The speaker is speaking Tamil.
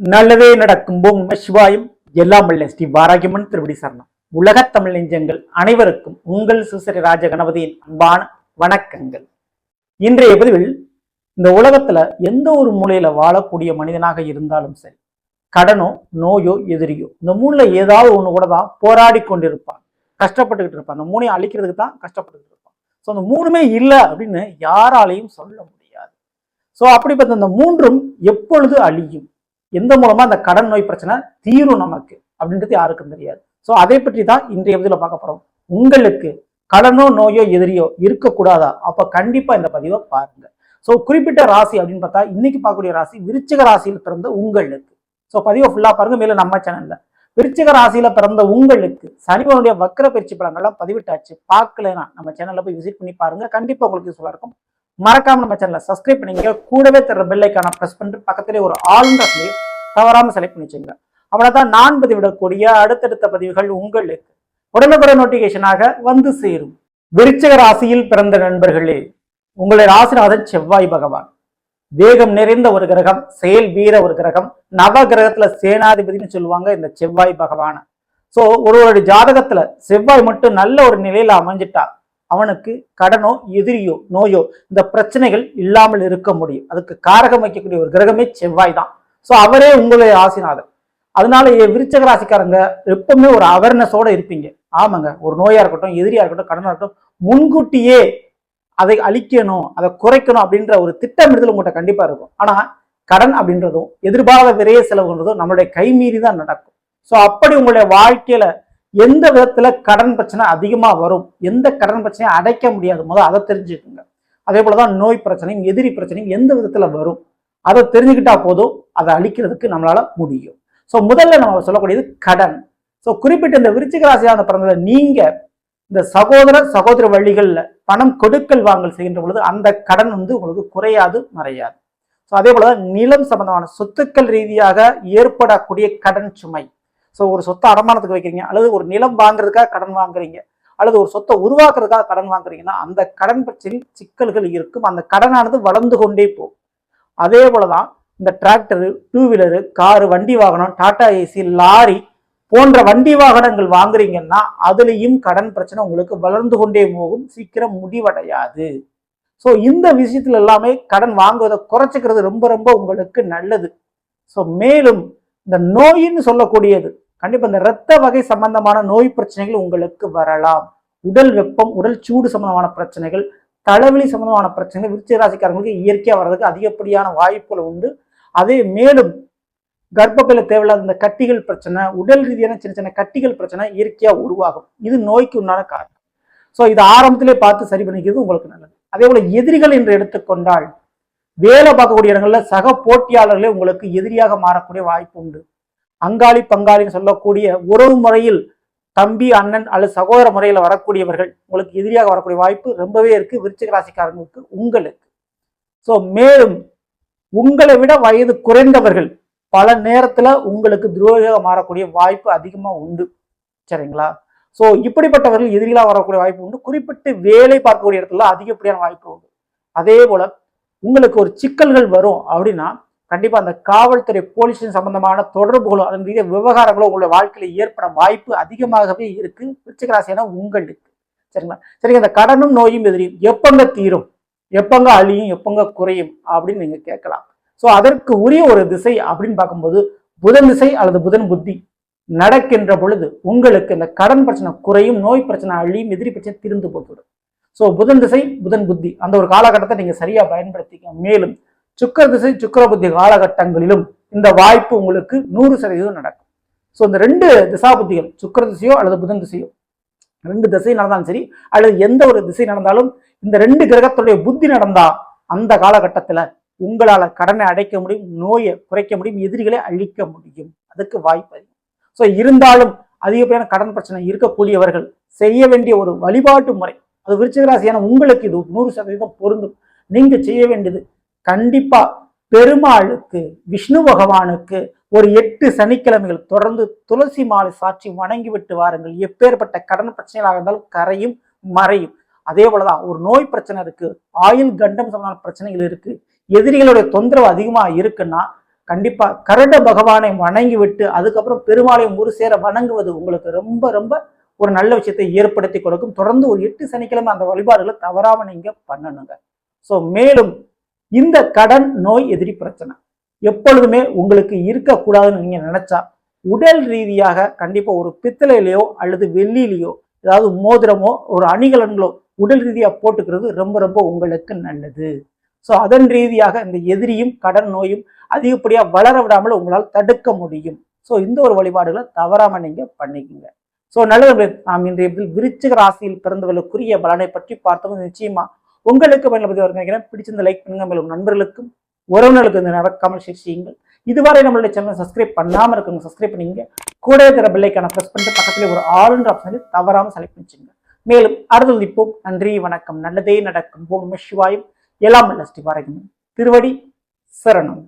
நல்லதே நடக்கும் போம் சிவாயும். எல்லாம் வல்ல ஸ்ரீ வாராகியம்மன் திருவடி சரணம். உலகத் தமிழ் நெஞ்சங்கள் அனைவருக்கும் உங்கள் சுசரி ராஜ கணபதியின் அன்பான வணக்கங்கள். இன்றைய பதிவில் இந்த உலகத்துல எந்த ஒரு மூலையில வாழக்கூடிய மனிதனாக இருந்தாலும் சரி கடனோ நோயோ எதிரியோ இந்த மூணுல ஏதாவது ஒண்ணு கூட தான் போராடி கொண்டிருப்பான். கஷ்டப்பட்டுக்கிட்டு இருப்பான். அந்த மூணையும் அழிக்கிறதுக்கு தான் கஷ்டப்பட்டுக்கிட்டு இருப்பான். ஸோ அந்த மூணுமே இல்லை அப்படின்னு யாராலையும் சொல்ல முடியாது. ஸோ அப்படிப்பட்ட இந்த மூன்றும் எப்பொழுது அழியும்? எந்த மூலமா அந்த கடன் நோய் பிரச்சனை தீரும் நமக்கு? அப்படின்றது யாருக்கும் தெரியாது. ஸோ அதை பற்றி தான் இன்றைய பதிவில் பார்க்க போறோம். உங்களுக்கு கடனோ நோயோ எதிரியோ இருக்கக்கூடாதா? அப்போ கண்டிப்பாக இந்த பதிவை பாருங்க. ஸோ குறிப்பிட்ட ராசி அப்படின்னு பார்த்தா இன்னைக்கு பார்க்கக்கூடிய ராசி விருச்சிக ராசியில் பிறந்த உங்களுக்கு. ஸோ பதிவை ஃபுல்லாக பாருங்க. மேலே நம்ம சேனல்ல விருச்சிக ராசியில பிறந்த உங்களுக்கு சனிவனுடைய வக்கர பயிற்சி பலங்கள்லாம் பதிவிட்டாச்சு. பார்க்கலனா நம்ம சேனல்ல போய் விசிட் பண்ணி பாருங்க. கண்டிப்பா உங்களுக்கு யூஸ்ஃபுல்லா இருக்கும். மறக்காம நம்ம சேனலை சப்ஸ்கிரைப் பண்ணிங்க கூடவே தர பெல்லைக்கான ப்ரெஸ் பண்ணிட்டு பக்கத்திலே ஒரு ஆளுன்ற தவறாம செலக்ட் பண்ணி வச்சுங்க அவ்வளவுதான். நான் பதிவிடக்கூடிய அடுத்தடுத்த பதிவுகள் உங்களுக்கு உடனுக்குடன் நோட்டிபிகேஷனாக வந்து சேரும். விருச்சக ராசியில் பிறந்த நண்பர்களே உங்களுடைய ராசிநாதன் செவ்வாய் பகவான். வேகம் நிறைந்த ஒரு கிரகம் செயல் வீர ஒரு கிரகம். நவ கிரகத்துல சேனாதிபதினு சொல்லுவாங்க இந்த செவ்வாய் பகவான. சோ ஒருவருடைய ஜாதகத்துல செவ்வாய் மட்டும் நல்ல ஒரு நிலையில அமைஞ்சிட்டா அவனுக்கு கடனோ எதிரியோ நோயோ இந்த பிரச்சனைகள் இல்லாமல் இருக்க முடியும். அதுக்கு காரகம் வைக்கக்கூடிய ஒரு கிரகமே செவ்வாய் தான். ஸோ அவரே உங்களுடைய ஆசிநாதர் அதனால விருச்சக ராசிக்காரங்க எப்பவுமே ஒரு அவேர்னஸோட இருப்பீங்க. ஆமாங்க ஒரு நோயா இருக்கட்டும் எதிரியா இருக்கட்டும் கடனா இருக்கட்டும் முன்கூட்டியே அதை அழிக்கணும் அதை குறைக்கணும் அப்படின்ற ஒரு திட்டமிடுதல் உங்கள்கிட்ட கண்டிப்பா இருக்கும். ஆனா கடன் அப்படின்றதும் எதிர்பாராத விரைய செலவுன்றதும் நம்மளுடைய கைமீறி தான் நடக்கும். ஸோ அப்படி உங்களுடைய வாழ்க்கையில எந்த விதத்தில் கடன் பிரச்சனை அதிகமாக வரும் எந்த கடன் பிரச்சனையை அடைக்க முடியாது முதல் அதை தெரிஞ்சுக்கோங்க. அதே போல தான் நோய் பிரச்சனையும் எதிரி பிரச்சனையும் எந்த விதத்தில் வரும் அதை தெரிஞ்சுக்கிட்டா போதும் அதை அழிக்கிறதுக்கு நம்மளால முடியும். ஸோ முதல்ல நம்ம சொல்லக்கூடியது கடன். ஸோ குறிப்பிட்ட இந்த விருச்சிக ராசியாக பிறந்த நீங்கள் இந்த சகோதர சகோதர வழிகளில் பணம் கொடுக்கல் வாங்கல் செய்கின்ற பொழுது அந்த கடன் வந்து உங்களுக்கு குறையாது மறையாது. ஸோ அதே போல நிலம் சம்பந்தமான சொத்துக்கள் ரீதியாக ஏற்படக்கூடிய கடன் சுமை. ஸோ ஒரு சொத்தை அடமானத்துக்கு வைக்கிறீங்க அல்லது ஒரு நிலம் வாங்குறதுக்காக கடன் வாங்குறீங்க அல்லது ஒரு சொத்தை உருவாக்குறதுக்காக கடன் வாங்குறீங்கன்னா அந்த கடன் பிரச்சனை சிக்கல்கள் இருக்கும். அந்த கடனானது வளர்ந்து கொண்டே போகும். அதே போலதான் இந்த டிராக்டரு டூ வீலரு காரு வண்டி வாகனம் டாடா ஏசி லாரி போன்ற வண்டி வாகனங்கள் வாங்குறீங்கன்னா அதுலேயும் கடன் பிரச்சனை உங்களுக்கு வளர்ந்து கொண்டே போகும். சீக்கிரம் முடிவடையாது. ஸோ இந்த விஷயத்துல எல்லாமே கடன் வாங்குவதை குறைச்சிக்கிறது ரொம்ப ரொம்ப உங்களுக்கு நல்லது. ஸோ மேலும் இந்த நோயின்னு சொல்லக்கூடியது கண்டிப்பா இந்த இரத்த வகை சம்பந்தமான நோய் பிரச்சனைகள் உங்களுக்கு வரலாம். உடல் வெப்பம் உடல் சூடு சம்பந்தமான பிரச்சனைகள் தலைவலி சம்பந்தமான பிரச்சனைகள் விருச்சிக ராசிக்காரங்களுக்கு இயற்கையா வர்றதுக்கு அதிகப்படியான வாய்ப்புகள் உண்டு. அதே மேலும் கர்ப்பப்பையில தேவையில்லாத இந்த கட்டிகள் பிரச்சனை உடல் ரீதியான சின்ன சின்ன கட்டிகள் பிரச்சனை இயற்கையா உருவாகும். இது நோய்க்கு உண்டான காரணம். ஸோ இது ஆரம்பத்திலே பார்த்து சரி பண்ணிக்கிறது உங்களுக்கு நல்லது. அதே போல எதிரிகள் என்று எடுத்துக்கொண்டால் வேலை பார்க்கக்கூடிய இடங்கள்ல சக போட்டியாளர்களே உங்களுக்கு எதிரியாக மாறக்கூடிய வாய்ப்பு உண்டு. அங்காளி பங்காளின்னு சொல்லக்கூடிய உறவு முறையில் தம்பி அண்ணன் அல்லது சகோதர முறையில் வரக்கூடியவர்கள் உங்களுக்கு எதிரியாக வரக்கூடிய வாய்ப்பு ரொம்பவே இருக்கு. விருச்சிக ராசிக்காரங்களுக்கு உங்களுக்கு. ஸோ மேலும் உங்களை விட வயது குறைந்தவர்கள் பல நேரத்துல உங்களுக்கு துரோகியாக மாறக்கூடிய வாய்ப்பு அதிகமாக உண்டு. சரிங்களா? ஸோ இப்படிப்பட்டவர்கள் எதிரிகளாக வரக்கூடிய வாய்ப்பு உண்டு. குறிப்பிட்டு வேலை பார்க்கக்கூடிய இடத்துல அதிகப்படியான வாய்ப்பு உண்டு. அதே போல உங்களுக்கு ஒரு சிக்கல்கள் வரும் அப்படின்னா கண்டிப்பாக அந்த காவல்துறை போலீஸ் சம்பந்தமான தொடர்புகளோ அதன் ரீதியாக விவகாரங்களோ உங்களுடைய வாழ்க்கையில் ஏற்பட வாய்ப்பு அதிகமாகவே இருக்கு. விருச்சிகராசினா உங்களுக்கு சரிங்களா? சரிங்க இந்த கடனும் நோயும் எதிரியும் எப்பங்க தீரும்? எப்பங்க அழியும்? எப்பங்க குறையும்? அப்படின்னு நீங்கள் கேட்கலாம். ஸோ அதற்கு உரிய ஒரு திசை அப்படின்னு பார்க்கும்போது புதன் திசை அல்லது புதன் புத்தி நடக்கின்ற பொழுது உங்களுக்கு இந்த கடன் பிரச்சனை குறையும் நோய் பிரச்சனை அழியும் எதிரி பிரச்சனை தீர்ந்து போய்விடும். ஸோ புதன் திசை புதன் புத்தி அந்த ஒரு காலகட்டத்தை நீங்கள் சரியாக பயன்படுத்திக்க. மேலும் சுக்கர திசை சுக்கர புத்தி காலகட்டங்களிலும் இந்த வாய்ப்பு உங்களுக்கு நூறு சதவீதம் நடக்கும். ஸோ இந்த ரெண்டு திசா புத்திகள் சுக்கர திசையோ அல்லது புதன் திசையோ ரெண்டு திசை நடந்தாலும் சரி அல்லது எந்த ஒரு திசை நடந்தாலும் இந்த ரெண்டு கிரகத்துடைய புத்தி நடந்தா அந்த காலகட்டத்தில் உங்களால் கடனை அடைக்க முடியும் நோயை குறைக்க முடியும் எதிரிகளை அழிக்க முடியும். அதுக்கு வாய்ப்பு அதிகம். ஸோ இருந்தாலும் அதிகப்படியான கடன் பிரச்சனை இருக்கக்கூடியவர்கள் செய்ய வேண்டிய ஒரு வழிபாட்டு முறை அது விருச்சிகராசியான உங்களுக்கு இது நூறு சதவீதம் பொருந்தும். நீங்கள் செய்ய வேண்டியது கண்டிப்பா பெருமாளுக்கு விஷ்ணு பகவானுக்கு ஒரு எட்டு சனிக்கிழமைகள் தொடர்ந்து துளசி மாலை சாட்சி வணங்கி விட்டு வாருங்கள். எப்பேற்பட்ட கடன் பிரச்சனைகளாக இருந்தாலும் கரையும் மறையும். அதே போலதான் ஒரு நோய் பிரச்சனை இருக்கு ஆயுள் கண்டம் சம்பந்தமான பிரச்சனைகள் இருக்கு எதிரிகளுடைய தொந்தரவு அதிகமா இருக்குன்னா கண்டிப்பா கருட பகவானை வணங்கி விட்டு அதுக்கப்புறம் பெருமாளையும் ஒரு சேர வணங்குவது உங்களுக்கு ரொம்ப ரொம்ப ஒரு நல்ல விஷயத்தை ஏற்படுத்தி கொடுக்கும். தொடர்ந்து ஒரு எட்டு சனிக்கிழமை அந்த வழிபாடுகளை தவறாம நீங்க பண்ணணுங்க. ஸோ மேலும் இந்த கடன் நோய் எதிரி பிரச்சனை. எப்பொழுதுமே உங்களுக்கு இருக்கக்கூடாதுன்னு நீங்க நினைச்சா உடல் ரீதியாக கண்டிப்பா ஒரு பித்தளையிலையோ அல்லது வெள்ளியிலையோ ஏதாவது மோதிரமோ ஒரு அணிகலன்களோ உடல் ரீதியா போட்டுக்கிறது ரொம்ப ரொம்ப உங்களுக்கு நல்லது. ஸோ அதன் ரீதியாக இந்த எதிரியும் கடன் நோயும் அதிகப்படியாக வளர விடாமல் உங்களால் தடுக்க முடியும். ஸோ இந்த ஒரு வழிபாடுகளை தவறாமல் நீங்கள் பண்ணிக்கோங்க. ஸோ நல்லது நாம் இன்றைய விருச்சிக ராசியில் பிறந்தவர்களுக்குரிய பலனை பற்றி பார்த்தோம். நிச்சயமாக உங்களுக்கு பயன்படுத்தி வர பிடிச்சிருந்த லைக் பண்ணுங்க. மேலும் நண்பர்களுக்கும் உறவினர்களுக்கு இந்த நடக்காமல் ஷேர் செய்யுங்கள். இதுவரை நம்மளுடைய சேனல் சப்ஸ்கிரைப் பண்ணாமல் இருக்கவங்க சப்ஸ்கிரைப் பண்ணிங்க கூட இருக்கிற பெல்லைக்கான ப்ரெஸ் பண்ணிட்டு பக்கத்தில் ஒரு ஆளுன்ற ஆப்ஷனை தவறாமல் செலக்ட் பண்ணிச்சுங்க மேலும் அடுத்தது இப்போ நன்றி வணக்கம். நல்லதே நடக்கும். ஓம் நம சிவாயும். எல்லாம் நல்ல ஸ்ரீ திருவடி சரணம்.